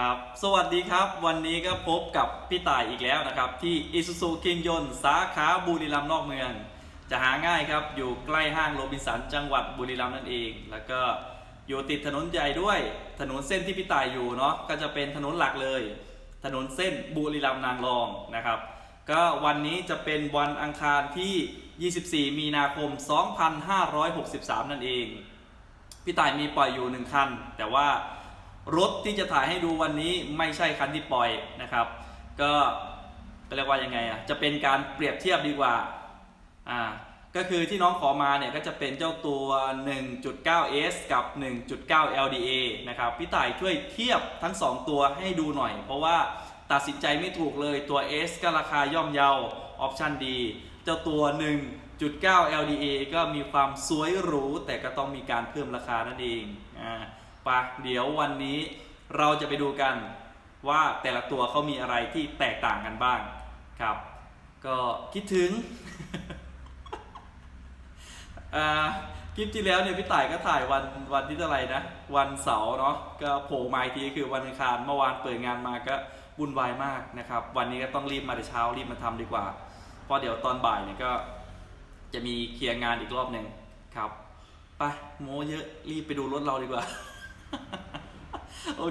ครับสวัสดีครับ วันนี้ก็พบกับพี่ต่ายอีกแล้วนะครับ ที่อิซูซูคิงยนสาขาบุรีรัมย์นอกเมือง จะหาง่ายครับ อยู่ใกล้ห้างโรบินสันจังหวัดบุรีรัมย์นั่นเอง แล้วก็อยู่ติดถนนใหญ่ด้วย ถนนเส้นที่พี่ต่ายอยู่เนาะก็จะเป็นถนนหลักเลย ถนนเส้นบุรีรัมย์นางรองนะครับ ก็วันนี้จะเป็นวันอังคารที่ 24 มีนาคม 2563 นั่นเอง พี่ต่ายมีปล่อยอยู่หนึ่งคันแต่ว่า รถที่จะถ่ายให้ดูวันนี้ไม่ใช่คันที่ปล่อยนะครับก็ก็เรียกว่ายังไงอะจะเป็นการเปรียบเทียบดีกว่าอ่าก็คือที่น้องขอมาเนี่ยก็จะเป็นเจ้าตัว 1.9S กับ 1.9 LDA นะครับ พี่ต่ายช่วยเทียบทั้ง 2 ตัวให้ดูหน่อย เพราะว่าตัดสินใจไม่ถูกเลยตัว S ก็ราคาย่อมเยาออปชันดี เจ้าตัว 1.9 LDA ก็มีความสวยหรูแต่ก็ต้องมีการเพิ่มราคานั่นเองอ่า ปะเดี๋ยววันนี้เราจะไปดูกันว่าแต่ละตัวเขามีอะไรที่แตกต่างกันบ้างครับ ก็คิดถึงอ่าคลิปที่แล้วเนี่ยพี่ต่ายก็ถ่ายวันวันที่เท่าไหร่นะ วันเสาร์เนาะก็โผล่มาอีกทีคือวันอังคารเมื่อวานเปิดงานมาก็วุ่นวายมากนะครับ วันนี้ก็ต้องรีบมาแต่เช้ารีบมาทำดีกว่าเพราะเดี๋ยวตอนบ่ายเนี่ยก็จะมีเคลียร์งานอีกรอบหนึ่งครับไปโมเยอะรีบไปดูรถเราดีกว่า โอ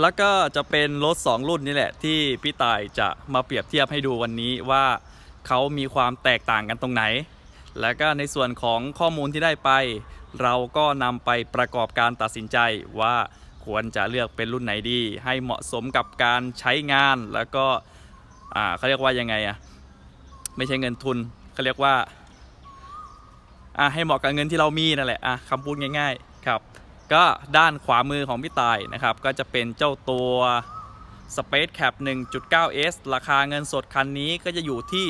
แล้วก็จะเป็นรถ 2 รุ่นนี่แหละ ที่พี่ตายจะมาเปรียบเทียบให้ดูวันนี้ว่าเขามีความแตกต่างกันตรงไหน แล้วก็ในส่วนของข้อมูลที่ได้ไป เราก็นำไปประกอบการตัดสินใจว่าควรจะเลือกเป็นรุ่นไหนดี ให้เหมาะสมกับการใช้งานแล้วก็อ่าเขาเรียกว่ายังไงอะไม่ใช่เงินทุนเขาเรียกว่าอ่าให้เหมาะกับเงินที่เรามีนั่นแหละอะคำพูดง่าย ๆ ครับ ก็ด้านขวามือของพี่ตายนะครับ ก็จะเป็นเจ้าตัว Space Cap 1.9S ราคาเงินสดคันนี้ก็จะอยู่ที่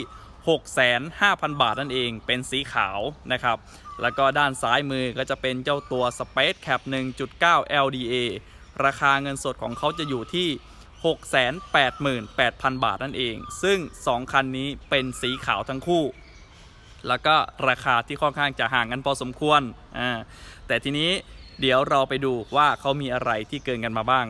65,000 บาทนั่นเองเป็นสีขาวนะครับ แล้วก็ด้านซ้ายมือก็จะเป็นเจ้าตัว Space Cap 1.9 LDA ราคาเงินสดของเขาจะอยู่ที่ 688,000 บาทนั่นเอง ซึ่ง 2 คันนี้เป็นสีขาวทั้งคู่ แล้วก็ราคาที่ค่อนข้างจะห่างกันพอสมควร อ่า แต่ทีนี้ เดี๋ยวเราไปดูว่าเขามีอะไรที่เกินกันมาบ้าง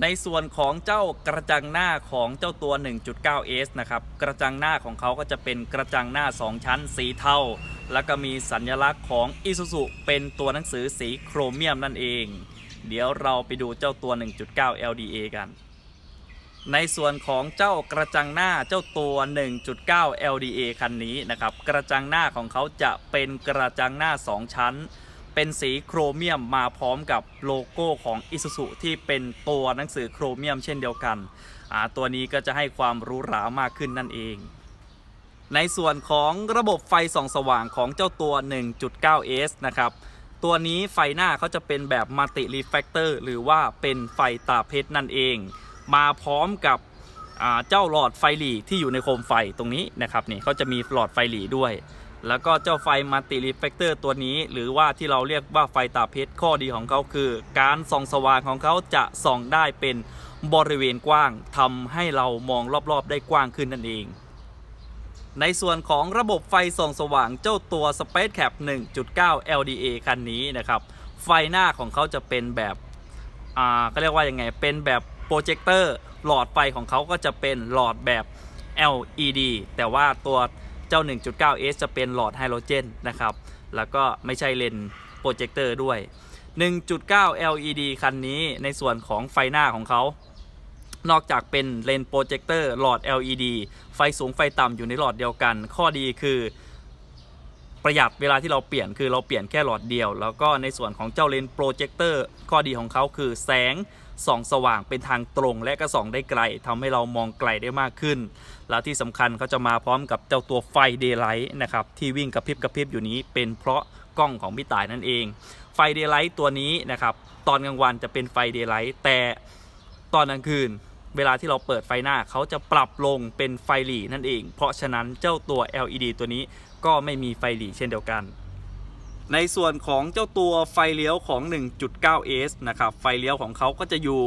ในส่วนของเจ้ากระจังหน้าของเจ้าตัว 1.9S นะครับ กระจังหน้าของเขาก็จะเป็นกระจังหน้า 2 ชั้นสีเทา แล้วก็มีสัญลักษณ์ของ Isuzu เป็นตัวหนังสือสีโครเมียมนั่นเอง เดี๋ยวเราไปดูเจ้าตัว 1.9 LDA กัน ในส่วนของเจ้ากระจังหน้าเจ้าตัว 1.9 LDA คันนี้นะครับ กระจังหน้าของเขาจะเป็นกระจังหน้า 2 ชั้น เป็นสีโครเมียมมาพร้อมกับโลโก้ของ Isuzu ที่เป็นตัวหนังสือโครเมียมเช่นเดียวกัน ตัวนี้ก็จะให้ความหรูหรามากขึ้นนั่นเองในส่วนของระบบไฟส่องสว่างของเจ้าตัว 1.9S นะครับ ตัวนี้ไฟหน้าเขาจะเป็นแบบมัลติรีแฟกเตอร์หรือว่าเป็นไฟตาเพชรนั่นเอง มาพร้อมกับเจ้าหลอดไฟหลีที่อยู่ในโคมไฟตรงนี้นะครับนี่เขาจะมีหลอดไฟหลีด้วย แล้วก็เจ้าไฟมัลติรีแฟกเตอร์ตัวนี้ หรือว่าที่เราเรียกว่าไฟตาเพชรข้อดีของเขาคือ การส่องสว่างของเขาจะส่องได้เป็นบริเวณกว้างทำให้เรามองรอบๆ ได้กว้างขึ้นนั่นเอง ในส่วนของระบบไฟส่องสว่างเจ้าตัว Space Cap 1.9 LDA คันนี้นะครับ ไฟหน้าของเขาจะเป็นแบบอ่าเขาเรียกว่ายังไง เป็นแบบ โปรเจคเตอร์หลอดไฟของเขาก็จะเป็นหลอดแบบ LED แต่ว่าตัวเจ้า 1.9S จะเป็นหลอดไฮโดรเจนนะครับ แล้วก็ไม่ใช่เลนโปรเจคเตอร์ด้วย 1.9 LED คันนี้ในส่วนของไฟหน้าของเขา นอกจากเป็นเลนโปรเจคเตอร์หลอด LED ไฟสูงไฟต่ำอยู่ในหลอดเดียวกัน ข้อดีคือประหยัดเวลาที่เราเปลี่ยนคือเราเปลี่ยนแค่หลอดเดียว แล้วก็ในส่วนของเจ้าเลนโปรเจคเตอร์ข้อดีของเขาคือแสง ส่องสว่างเป็นทางตรงและก็ส่องได้ไกลทำให้เรามองไกลได้มากขึ้น แล้วที่สำคัญเขาจะมาพร้อมกับเจ้าตัวไฟเดย์ไลท์นะครับที่วิ่งกระพริบกระพริบอยู่นี้ เป็นเพราะกล้องของพี่ต่ายนั่นเอง ไฟเดย์ไลท์ตัวนี้นะครับตอนกลางวันจะเป็นไฟเดย์ไลท์แต่ตอนกลางคืนเวลาที่เราเปิดไฟหน้าเขาจะปรับลงเป็นไฟหลีนั่นเอง เพราะฉะนั้นเจ้าตัว LED ตัวนี้ก็ไม่มีไฟหลีเช่นเดียวกัน ในส่วนของเจ้าตัวไฟเลี้ยวของ 1.9S นะครับ ไฟเลี้ยวของเขาก็จะอยู่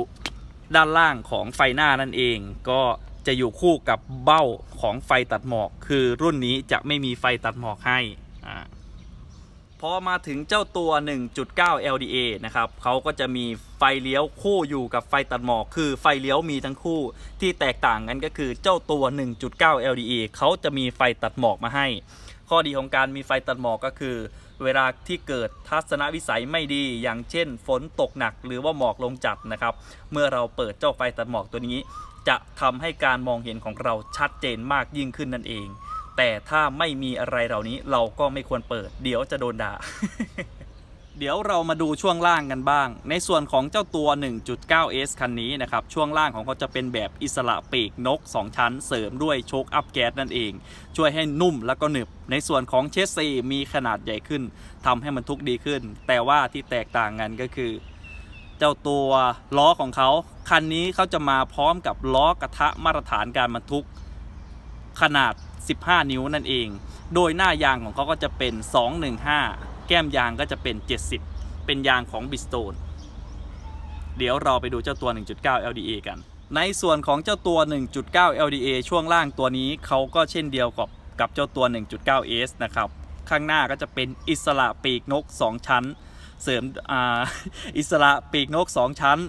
ด้านล่างของไฟหน้านั่นเอง ก็จะอยู่คู่กับเบ้าของไฟตัดหมอก คือรุ่นนี้จะไม่มีไฟตัดหมอกให้อ่าพอมาถึงเจ้าตัว 1.9 LDA นะครับเขาก็จะมีไฟเลี้ยวคู่อยู่กับไฟตัดหมอก คือไฟเลี้ยวมีทั้งคู่ ที่แตกต่างกันก็คือเจ้าตัว 1.9 LDA เขาจะมีไฟตัดหมอกมาให้ ข้อดีของการมีไฟตัดหมอกก็คือ เวลาที่เกิดทัศนวิสัยไม่ดี อย่างเช่น ฝนตกหนักหรือว่าหมอกลงจัดนะครับ เมื่อเราเปิดเจ้าไฟตัดหมอกตัวนี้ จะทำให้การมองเห็นของเราชัดเจนมากยิ่งขึ้นนั่นเอง แต่ถ้าไม่มีอะไรเหล่านี้เราก็ไม่ควรเปิด เดี๋ยวจะโดนด่า เดี๋ยวเรามาดูช่วงล่างกันบ้าง ในส่วนของเจ้าตัว 1.9S คันนี้นะครับ ช่วงล่างของเขาจะเป็นแบบอิสระปีกนก 2 ชั้น เสริมด้วยโชคอัพแก๊สนั่นเอง ช่วยให้นุ่มแล้วก็หนึบ ในส่วนของเชสซีมีขนาดใหญ่ขึ้นทำให้มันทุกดีขึ้น แต่ว่าที่แตกต่างกันก็คือ เจ้าตัวล้อของเขา คันนี้เขาจะมาพร้อมกับล้อกระทะมาตรฐานการบรรทุกขนาด 15 นิ้วนั่นเอง โดยหน้ายางของเขาก็จะเป็น 215 แก้มยางก็จะเป็น 70 เป็นยางของบิสโตนเดี๋ยวเราไปดูเจ้าตัว 1.9 LDA กัน ในส่วนของเจ้าตัว 1.9 LDA ช่วงล่างตัวนี้เขาก็เช่นเดียวกับกับเจ้าตัว 1.9S นะครับ ข้างหน้าก็จะเป็นอิสระปีกนก 2 ชั้น เสริมอ่าอิสระปีกนก 2 ชั้น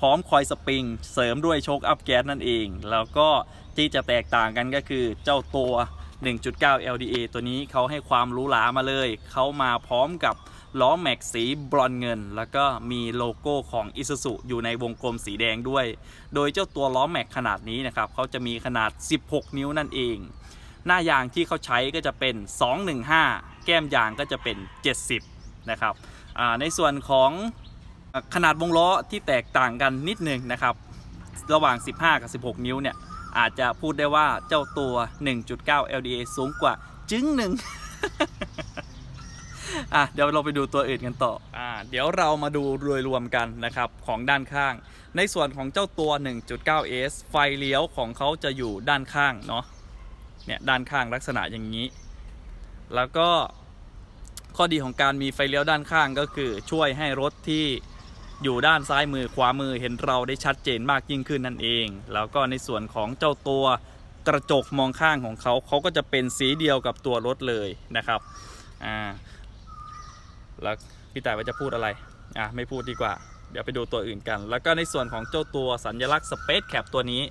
พร้อมคอยสปริง เสริมด้วยโชคอัพแก๊สนั่นเอง แล้วก็ที่จะแตกต่างกันก็คือเจ้าตัว 1.9 LDA ตัวนี้เขาให้ความหรู้หลามาเลย เขามาพร้อมกับล้อแม็กสีบรอนเงิน แล้วก็มีโลโก้ของ Isuzu อยู่ในวงกลมสีแดงด้วย โดยเจ้าตัวล้อแม็กขนาดนี้นะครับเขาจะมีขนาด 16 นิ้วนั่นเอง หน้ายางที่เขาใช้ก็จะเป็น 215 แก้มยางก็จะเป็น 70 นะครับในส่วนของขนาดวงล้อที่แตกต่างกันนิดนึงนะครับ ระหว่าง 15 กับ 16 นิ้วเนี่ย อาจจะพูดได้ว่าเจ้าตัว 1.9 LDA สูงกว่าจึงหนึ่งอะเดี๋ยวเราไปดูตัวอื่นกันต่ออ่าเดี๋ยวเรามาดูรวยรวมกันนะครับของด้านข้าง ในส่วนของเจ้าตัว 1.9S ไฟเลี้ยวของเขาจะอยู่ด้านข้างเนาะเนี่ยด้านข้างลักษณะอย่างนี้ แล้วก็ข้อดีของการมีไฟเลี้ยวด้านข้างก็คือช่วยให้รถที่ อยู่ด้านซ้ายมือขวามือเห็นเราได้ชัดเจนมากยิ่งขึ้นนั่นเอง แล้วก็ในส่วนของเจ้าตัวกระจกมองข้างของเขาเขาก็จะเป็นสีเดียวกับตัวรถเลยนะครับอ่าแล้วพี่ต่ายว่าจะพูดอะไรอะไม่พูดดีกว่า เดี๋ยวไปดูตัวอื่นกัน แล้วก็ในส่วนของเจ้าตัวสัญลักษณ์ Space Cap ตัวนี้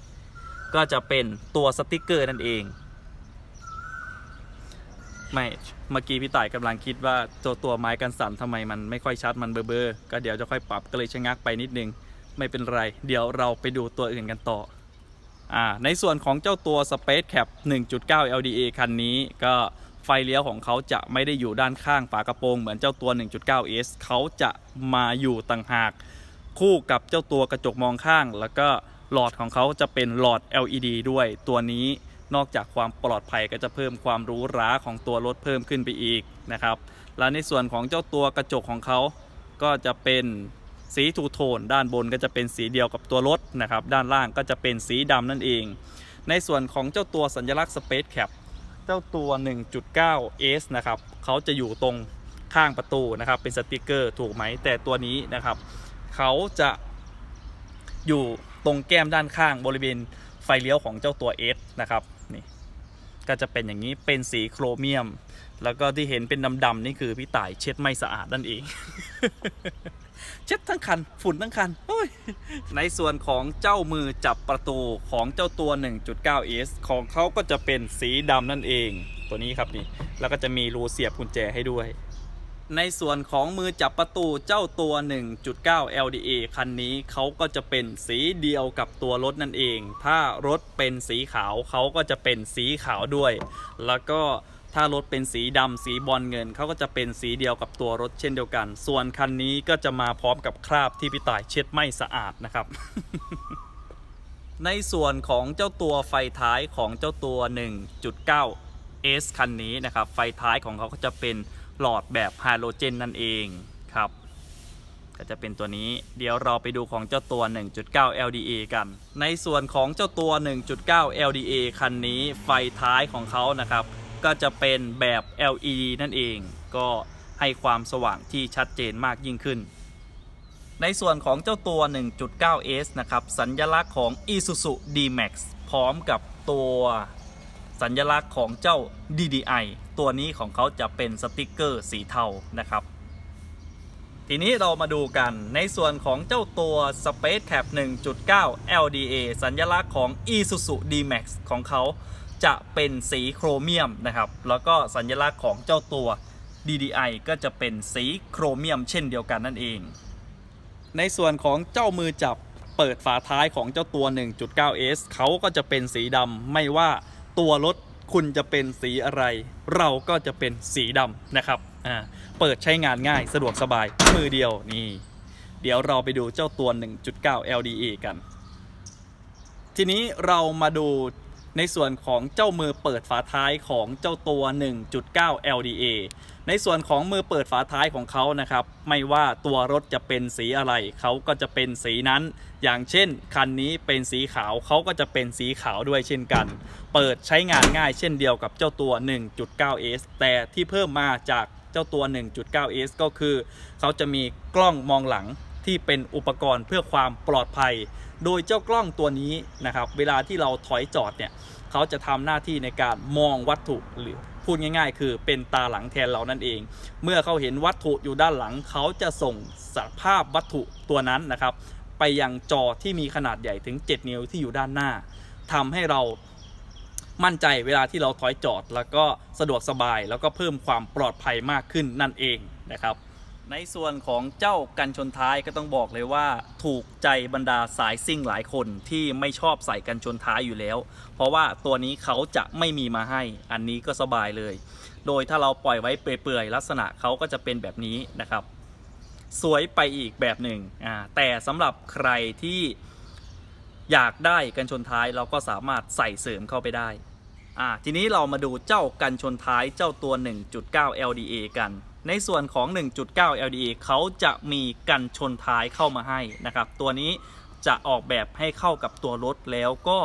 ก็จะเป็นตัวสติกเกอร์นั่นเอง ไม่เมื่อกี้พี่ต่ายกำลังคิดว่าตัวตัวไม้กันสั่นทำไมมันไม่ค่อยชัดมันเบอเบอร์ก็เดี๋ยวจะค่อยปรับก็เลยชะงักไปนิดนึง ไม่เป็นไร เดี๋ยวเราไปดูตัวอื่นกันต่ออ่าในส่วนของเจ้าตัว Space Cap 1.9 LDA คันนี้ก็ไฟเลี้ยวของเขาจะไม่ได้อยู่ด้านข้างฝากระโปรงเหมือนเจ้าตัว 1.9S เขาจะมาอยู่ต่างหาก คู่กับเจ้าตัวกระจกมองข้าง แล้วก็หลอดของเขาจะเป็นหลอด LED ด้วยตัวนี้ นอกจากความปลอดภัยก็จะเพิ่มความรู้ราของตัวรถเพิ่มขึ้นไปอีกนะครับ และในส่วนของเจ้าตัวกระจกของเขาก็จะเป็นสีทูโทน ด้านบนก็จะเป็นสีเดียวกับตัวรถนะครับ ด้านล่างก็จะเป็นสีดำนั่นเอง ในส่วนของเจ้าตัวสัญลักษณ์ Space Cap เจ้าตัว 1.9S นะครับเขาจะอยู่ตรงข้างประตูนะครับ เป็นสติกเกอร์ถูกไหมแต่ตัวนี้นะครับเขาจะอยู่ตรงแก้มด้านข้างบริเวณไฟเลี้ยวของเจ้าตัว S นะครับ ก็จะเป็นอย่างนี้เป็นสีโครเมียม แล้วก็ที่เห็นเป็นดำๆนี่คือพี่ต่ายเช็ดไม่สะอาดนั่นเอง เช็ดทั้งคันฝุ่นทั้งคันในส่วนของเจ้ามือจับประตูของเจ้าตัว 1.9S ของเขาก็จะเป็นสีดำนั่นเอง ตัวนี้ครับนี่แล้วก็จะมีรูเสียบกุญแจให้ด้วย ในส่วนของมือจับประตูเจ้าตัว 1.9 LDA คันนี้เขาก็จะเป็นสีเดียวกับตัวรถนั่นเอง ถ้ารถเป็นสีขาวเขาก็จะเป็นสีขาวด้วย แล้วก็ถ้ารถเป็นสีดำสีบอลเงินเขาก็จะเป็นสีเดียวกับตัวรถเช่นเดียวกัน ส่วนคันนี้ก็จะมาพร้อมกับคราบที่พี่ต่ายเช็ดไม่สะอาดนะครับในส่วนของเจ้าตัวไฟท้ายของเจ้าตัว 1.9 S คันนี้นะครับ ไฟท้ายของเขาก็จะเป็น หลอดแบบไฮาโลเจนนั่นเองครับ ก็จะเป็นตัวนี้เดี๋ยวเราไปดูของเจ้าตัว 1.9 LDA กัน ในส่วนของเจ้าตัว 1.9 LDA คันนี้ไฟท้ายของเขานะครับ ก็จะเป็นแบบ LED นั่นเอง ก็ให้ความสว่างที่ชัดเจนมากยิ่งขึ้น ในส่วนของเจ้าตัว 1.9S นะครับ สัญลักษณ์ของ Isuzu D-Max พร้อมกับตัว สัญลักษณ์ของเจ้า DDI ตัวนี้ของเขาจะเป็นสติกเกอร์สีเทานะครับ ทีนี้เรามาดูกันในส่วนของเจ้าตัว Space Cap 1.9 LDA สัญลักษณ์ของ Isuzu D-Max ของเขาจะเป็นสีโครเมียมนะครับ แล้วก็สัญลักษณ์ของเจ้าตัว DDI ก็จะเป็นสีโครเมียมเช่นเดียวกันนั่นเอง ในส่วนของเจ้ามือจับเปิดฝาท้ายของเจ้าตัว 1.9S เขาก็จะเป็นสีดำไม่ว่า ตัวรถคุณจะเป็นสีอะไร เราก็จะเป็นสีดำนะครับอ่าเปิดใช้งานง่ายสะดวกสบายมือเดียวนี่ เดี๋ยวเราไปดูเจ้าตัว 1.9 LDA กัน ทีนี้เรามาดู ในส่วนของเจ้ามือเปิดฝาท้ายของเจ้าตัว 1.9 LDA ในส่วนของมือเปิดฝาท้ายของเขานะครับ ไม่ว่าตัวรถจะเป็นสีอะไร เขาก็จะเป็นสีนั้น อย่างเช่น คันนี้เป็นสีขาวเขาก็จะเป็นสีขาวด้วยเช่นกัน เปิดใช้งานง่ายเช่นเดียวกับเจ้าตัว 1.9S แต่ที่เพิ่มมาจากเจ้าตัว 1.9S ก็คือ เขาจะมีกล้องมองหลังที่เป็นอุปกรณ์เพื่อความปลอดภัย โดยเจ้ากล้องตัวนี้นะครับ เวลาที่เราถอยจอดเนี่ยเขาจะทำหน้าที่ในการมองวัตถุหรือพูดง่ายๆ คือเป็นตาหลังแทนเรานั่นเอง เมื่อเขาเห็นวัตถุอยู่ด้านหลัง เขาจะส่งสภาพวัตถุตัวนั้นนะครับ ไปยังจอที่มีขนาดใหญ่ถึง 7 นิ้วที่อยู่ด้านหน้าทำให้เรามั่นใจเวลาที่เราถอยจอด แล้วก็สะดวกสบายแล้วก็เพิ่มความปลอดภัยมากขึ้นนั่นเองนะครับ ในส่วนของเจ้ากันชนท้ายก็ต้องบอกเลยว่า ถูกใจบรรดาสายซิ่งหลายคนที่ไม่ชอบใส่กันชนท้ายอยู่แล้ว เพราะว่าตัวนี้เขาจะไม่มีมาให้ อันนี้ก็สบายเลย โดยถ้าเราปล่อยไว้เปื่อยๆลักษณะเขาก็จะเป็นแบบนี้นะครับ สวยไปอีกแบบหนึ่งอ่าแต่สำหรับใครที่อยากได้กันชนท้ายเราก็สามารถใส่เสริมเข้าไปได้อ่าทีนี้เรามาดูเจ้ากันชนท้ายเจ้าตัว 1.9 LDA กัน ในส่วนของ 1.9 LDA เขาจะมีกันชนท้ายเข้ามาให้นะครับ ตัวนี้จะออกแบบให้เข้ากับตัวรถแล้วก็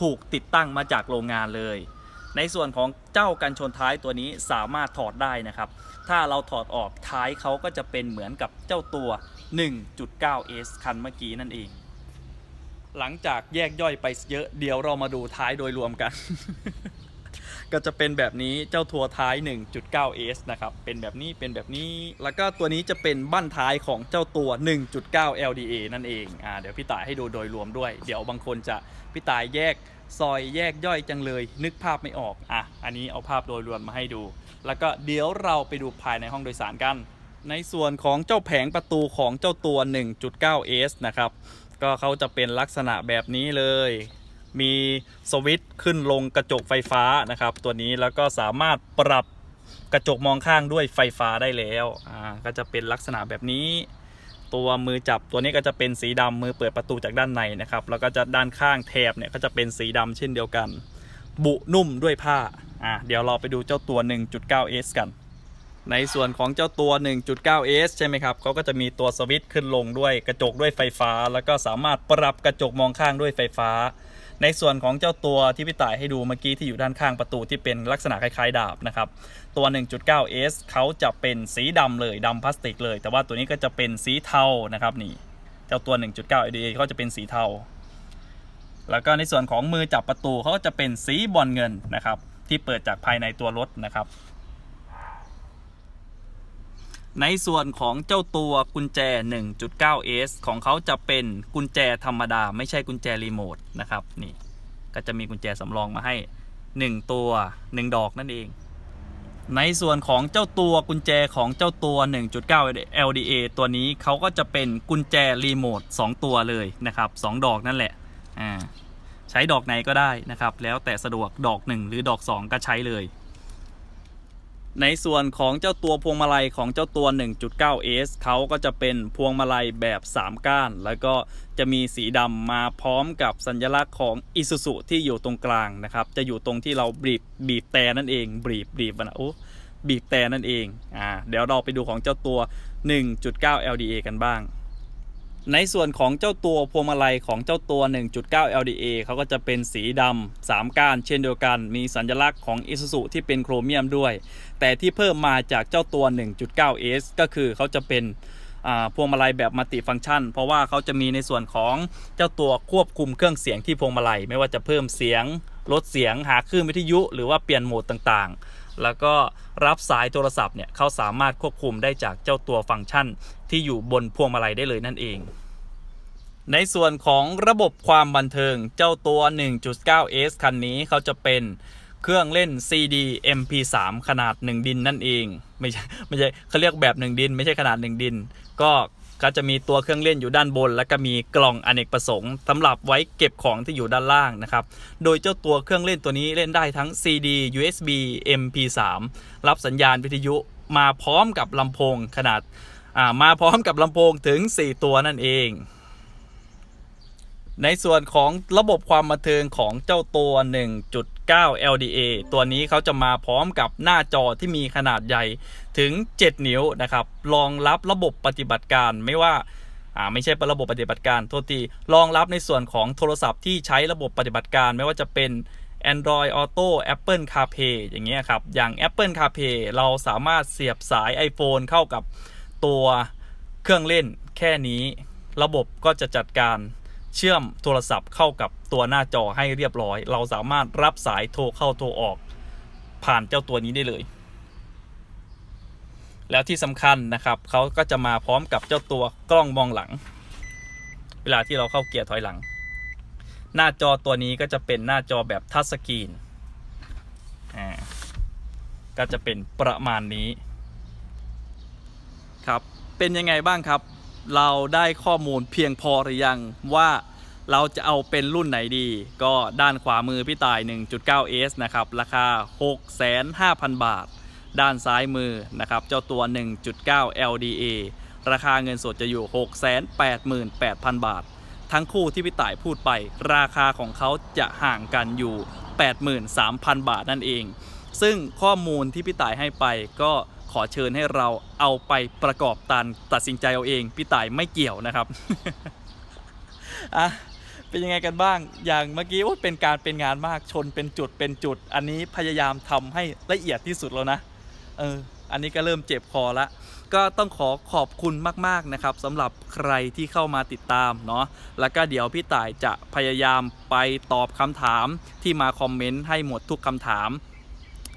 ถูกติดตั้งมาจากโรงงานเลย ในส่วนของเจ้ากันชนท้ายตัวนี้สามารถถอดได้นะครับ ถ้าเราถอดออกท้ายเขาก็จะเป็นเหมือนกับเจ้าตัว 1.9S คันเมื่อกี้นั่นเอง หลังจากแยกย่อยไปเยอะเดี๋ยวเรามาดูท้ายโดยรวมกัน ก็จะเป็นแบบนี้เจ้าทัวร์ท้าย 1.9S นะครับเป็นแบบนี้เป็นแบบนี้ แล้วก็ตัวนี้จะเป็นบั้นท้ายของเจ้าตัว 1.9 LDA นั่นเองอ่าเดี๋ยวพี่ตายให้ดูโดยรวมด้วย เดี๋ยวบางคนจะพี่ตายแยกซอยแยกย่อยจังเลย นึกภาพไม่ออกอะอันนี้เอาภาพโดยรวมมาให้ดู แล้วก็เดี๋ยวเราไปดูภายในห้องโดยสารกัน ในส่วนของเจ้าแผงประตูของเจ้าตัว 1.9S นะครับก็เขาจะเป็นลักษณะแบบนี้เลย มีสวิตช์ขึ้นลงกระจกไฟฟ้านะครับ ตัวนี้แล้วก็สามารถปรับกระจกมองข้างด้วยไฟฟ้าได้แล้วอ่าก็จะเป็นลักษณะแบบนี้ ตัวมือจับตัวนี้ก็จะเป็นสีดำมือเปิดประตูจากด้านในนะครับ แล้วก็จะด้านข้างแถบเนี่ยก็จะเป็นสีดำเช่นเดียวกัน บุนุ่มด้วยผ้าอ่าเดี๋ยวเราไปดูเจ้าตัว 1.9S กัน ในส่วนของเจ้าตัว 1.9S ใช่ไหมครับเขาก็จะมีตัวสวิตช์ขึ้นลงด้วยกระจกด้วยไฟฟ้า แล้วก็สามารถปรับกระจกมองข้างด้วยไฟฟ้า ในส่วนของเจ้าตัวที่พี่ต่ายให้ดูเมื่อกี้ที่อยู่ด้านข้างประตูที่เป็นลักษณะคล้ายๆ ดาบนะครับ ตัว 1.9S เขาจะเป็นสีดำเลยดำพลาสติกเลย แต่ว่าตัวนี้ก็จะเป็นสีเทานะครับนี่ เจ้าตัว 1.9 ADA เขาจะเป็นสีเทา แล้วก็ในส่วนของมือจับประตูเขาก็จะเป็นสีบอลเงินนะครับที่เปิดจากภายในตัวรถนะครับ ในส่วนของเจ้าตัวกุญแจ 1.9S ของเขาจะเป็นกุญแจธรรมดา ไม่ใช่กุญแจรีโมทนะครับนี่ก็จะมีกุญแจสำรองมาให้ 1 ตัว 1 ดอกนั่นเอง ในส่วนของเจ้าตัวกุญแจของเจ้าตัว 1.9 LDA ตัวนี้เขาก็จะเป็นกุญแจรีโมท2ตัวเลยนะครับ 2 ดอกนั่นแหละอ่าใช้ดอกไหนก็ได้นะครับ แล้วแต่สะดวกดอก 1 หรือดอก 2 ก็ใช้เลย ในส่วนของเจ้าตัวพวงมาลัยของเจ้าตัว 1.9S เขาก็จะเป็นพวงมาลัยแบบ 3 ก้าน แล้วก็จะมีสีดำมาพร้อมกับสัญลักษณ์ของ Isuzu ที่อยู่ตรงกลางนะครับ จะอยู่ตรงที่เราบีบบีบแต่นั่นเองบีบบีบนะโอ้บีบแต่นั่นเองอ่าเดี๋ยวเราไปดูของเจ้าตัว 1.9 LDA กันบ้าง ในส่วนของเจ้าตัวพวงมาลัยของเจ้าตัว 1.9 LDA เขาก็จะเป็นสีดำ3ก้านเช่นเดียวกัน มีสัญลักษณ์ของ Isuzu ที่เป็นโครเมียมด้วย แต่ที่เพิ่มมาจากเจ้าตัว 1.9S ก็คือเขาจะเป็นพวงมาลัยแบบมัลติฟังก์ชัน เพราะว่าเขาจะมีในส่วนของเจ้าตัวควบคุมเครื่องเสียงที่พวงมาลัย ไม่ว่าจะเพิ่มเสียง ลดเสียงหาคลื่นวิทยุ หรือว่าเปลี่ยนโหมดต่างๆ แล้วก็รับสายโทรศัพท์เนี่ยเขาสามารถควบคุมได้จากเจ้าตัวฟังก์ชัน ที่อยู่บนพวงมาลัยได้เลยนั่นเอง ในส่วนของระบบความบันเทิงเจ้าตัว 1.9S คันนี้เขาจะเป็นเครื่องเล่น CD MP3 ขนาด 1 ดินนั่นเอง ไม่ใช่ไม่ใช่เขาเรียกแบบ 1 ดิน ไม่ใช่ขนาด 1 ดิน ก็ ก็จะมีตัวเครื่องเล่นอยู่ด้านบน แล้วก็มีกล่องอเนกประสงค์สำหรับไว้เก็บของที่อยู่ด้านล่างนะครับ โดยเจ้าตัวเครื่องเล่นตัวนี้เล่นได้ทั้ง CD USB MP3 รับสัญญาณวิทยุมาพร้อมกับลำโพงขนาดามาพร้อมกับลำโพงถึง 4 ตัวนั่นเองในส่วนของระบบความบันเทิงของเจ้าตัว 1.9 LDA ตัวนี้เขาจะมาพร้อมกับหน้าจอที่มีขนาดใหญ่ถึง 7 นิ้วนะครับรองรับระบบปฏิบัติการไม่ว่าอ่าไม่ใช่ระบบปฏิบัติการโทษทีรองรับในส่วนของโทรศัพท์ที่ใช้ระบบปฏิบัติการ ไม่ว่าจะเป็น Android Auto Apple CarPlay อย่างเงี้ยครับ อย่าง Apple CarPlay เราสามารถเสียบสาย iPhone เข้ากับตัวเครื่องเล่นแค่นี้ ระบบก็จะจัดการเชื่อมโทรศัพท์เข้ากับตัวหน้าจอให้เรียบร้อย เราสามารถรับสายโทรเข้าโทรออก ผ่านเจ้าตัวนี้ได้เลย แล้วที่สำคัญนะครับเขาก็จะมาพร้อมกับเจ้าตัวกล้องมองหลัง เวลาที่เราเข้าเกียร์ถอยหลัง หน้าจอตัวนี้ก็จะเป็นหน้าจอแบบทัชสกรีนอ่าก็จะเป็นประมาณนี้ครับเป็นยังไงบ้างครับ เราได้ข้อมูลเพียงพอหรือยังว่าเราจะเอาเป็นรุ่นไหนดี ก็ด้านขวามือพี่ต่าย 1.9S นะครับ ราคา 65,000 บาท ด้านซ้ายมือนะครับเจ้าตัว 1.9 LDA ราคาเงินสดจะอยู่ 688,000 บาท ทั้งคู่ที่พี่ต่ายพูดไป ราคาของเขาจะห่างกันอยู่ 83,000 บาทนั่นเอง ซึ่งข้อมูลที่พี่ต่ายให้ไปก็ขอเชิญให้เราเอาไปประกอบตันตัดสินใจเอาเอง พี่ต่ายไม่เกี่ยวนะครับอะเป็นยังไงกันบ้าง อย่างเมื่อกี้โอ้ยเป็นการเป็นงานมากชนเป็นจุดเป็นจุด อันนี้พยายามทำให้ละเอียดที่สุดแล้วนะ เออ อันนี้ก็เริ่มเจ็บคอละ ก็ต้องขอขอบคุณมากๆนะครับสำหรับใครที่เข้ามาติดตามเนาะ แล้วก็เดี๋ยวพี่ต่ายจะพยายามไปตอบคำถามที่มาคอมเมนต์ให้หมดทุกคำถาม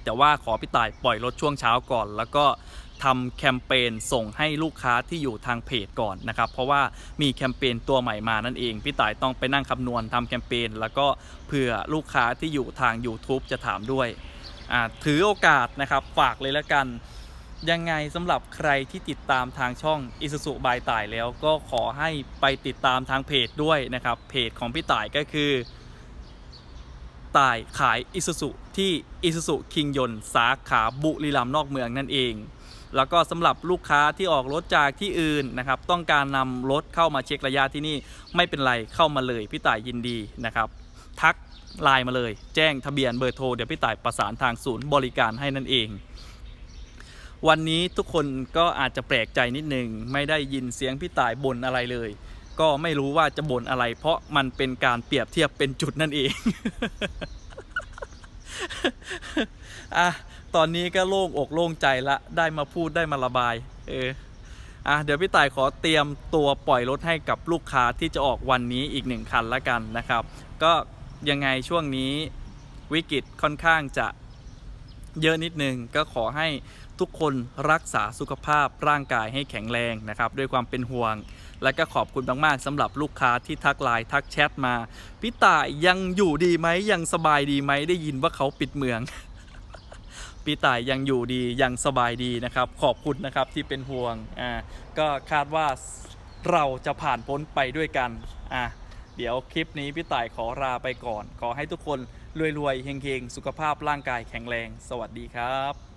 แต่ว่าขอพี่ต่ายปล่อยรถช่วงเช้าก่อน แล้วก็ทำแคมเปญส่งให้ลูกค้าที่อยู่ทางเพจก่อนนะครับ เพราะว่ามีแคมเปญตัวใหม่มานั่นเอง พี่ต่ายต้องไปนั่งคำนวณทำแคมเปญแล้วก็เผื่อลูกค้าที่อยู่ทาง YouTube จะถามด้วย ถือโอกาสนะครับฝากเลยละกัน ยังไงสำหรับใครที่ติดตามทางช่อง i s u z u บายต่ายแล้วก็ขอให้ไปติดตามทางเพจด้วยนะครับ เพจของพี่ต่ายก็คือต่ายขายอิสุสุที่อิสุสุคิงยนสาขาบุรีรัมย์นอกเมืองนั่นเองแล้วก็สำหรับลูกค้าที่ออกรถจากที่อื่นนะครับ ต้องการนำรถเข้ามาเช็คระยะที่นี่ไม่เป็นไรเข้ามาเลยพี่ต่ายยินดีนะครับ ทักไลน์มาเลย แจ้งทะเบียนเบอร์โทร เดี๋ยวพี่ต่ายประสานทางศูนย์บริการให้นั่นเอง วันนี้ทุกคนก็อาจจะแปลกใจนิดนึง ไม่ได้ยินเสียงพี่ต่ายบ่นอะไรเลย ก็ไม่รู้ว่าจะบ่นอะไร เพราะมันเป็นการเปรียบเทียบเป็นจุดนั่นเองอะตอนนี้ก็โล่งอกโล่งใจละได้มาพูดได้มาระบาย เอออะเดี๋ยวพี่ต่ายขอเตรียมตัวปล่อยรถให้กับลูกค้าที่จะออกวันนี้อีกหนึ่งคันละกันนะครับ ก็ ยังไงช่วงนี้วิกฤตค่อนข้างจะเยอะนิดนึงก็ขอให้ทุกคนรักษาสุขภาพร่างกายให้แข็งแรงนะครับ ด้วยความเป็นห่วง และก็ขอบคุณมากๆสำหรับลูกค้าที่ทักไลน์ทักแชทมาพี่ต่ายยังอยู่ดีไหมยังสบายดีไหมได้ยินว่าเขาปิดเมืองพี่ต่ายยังอยู่ดียังสบายดีนะครับ ขอบคุณนะครับที่เป็นห่วงอ่าก็คาดว่าเราจะผ่านพ้นไปด้วยกันอะ เดี๋ยวคลิปนี้พี่ต่ายขอลาไปก่อน ขอให้ทุกคนรวยๆเฮงๆ สุขภาพร่างกายแข็งแรง สวัสดีครับ